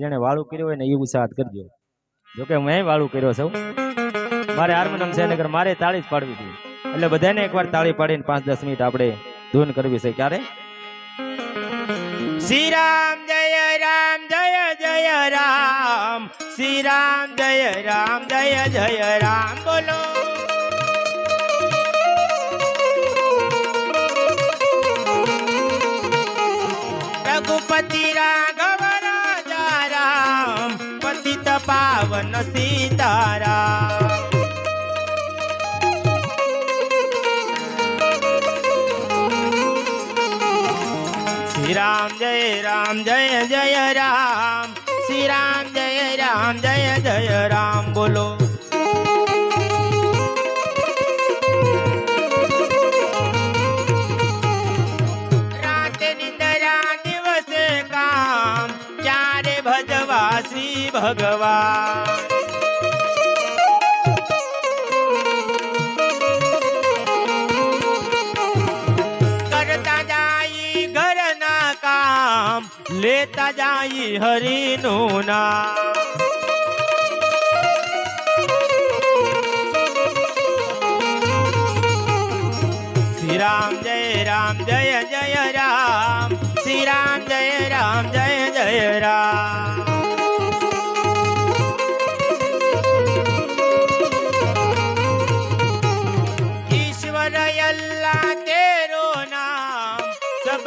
જેણે વાળું કર્યું હોય ને એ ઉત્સાહત કરજો. જોકે મેં વાળું કર્યો છું. મારે હાર્મોનિયમ છે નગર મારે તાળી જ પાડવી હતી. એટલે બધાને એકવાર તાળી પાડીને પાંચ દસ મિનિટ આપણે ધૂન કરવી છે. ક્યારે? શ્રી રામ, જય રામ, જય જય રામ. શ્રી રામ, જય રામ, જય જય રામ. બોલો. પાવન સીતારામ શ્રી રામ જય રામ જય જય રામ શ્રી રામ જય રામ જય જય રામ શ્રી ભગવાન કરતા જાય ઘરના કામ લેતા જાય હરિનું નામ શ્રી રામ જય રામ જય જય રામ શ્રી રામ જય રામ જય જય રામ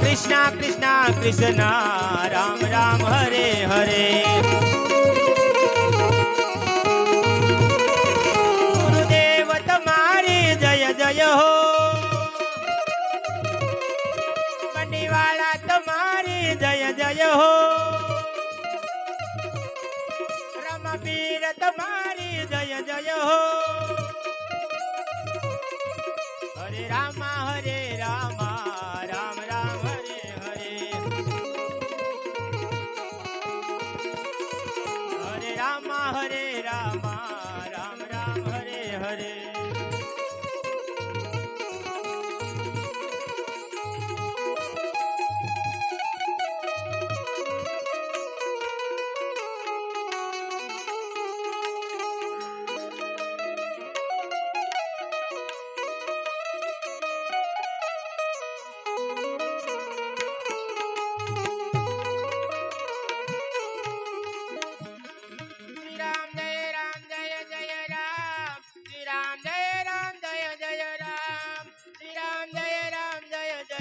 કૃષ્ણ કૃષ્ણ કૃષ્ણ, રામ રામ, હરે હરે. ગુરુદેવ, તમારી જય જય હો. મનીવાળા તમારી જય જય હો. રમબીર તમારી જય જય હો. હરે રામ હરે રામ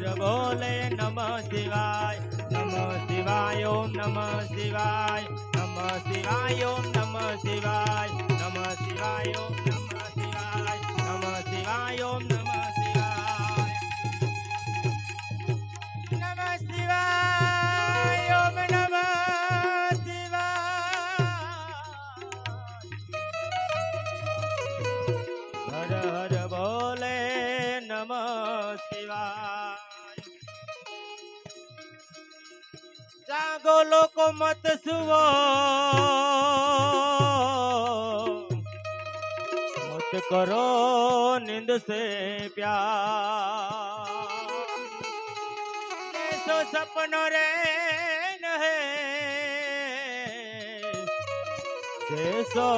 હર બોલે નમ શિવાય નમ શિવાય ઓમ નમઃ શિવાય નમ શિવાય ઓમ નમઃ શિવાય નમ શિવાય જાગો લોકો મત સુવો મત કરો નિંદ સે પ્યાર. એસો સપનો રે નહે. જેસો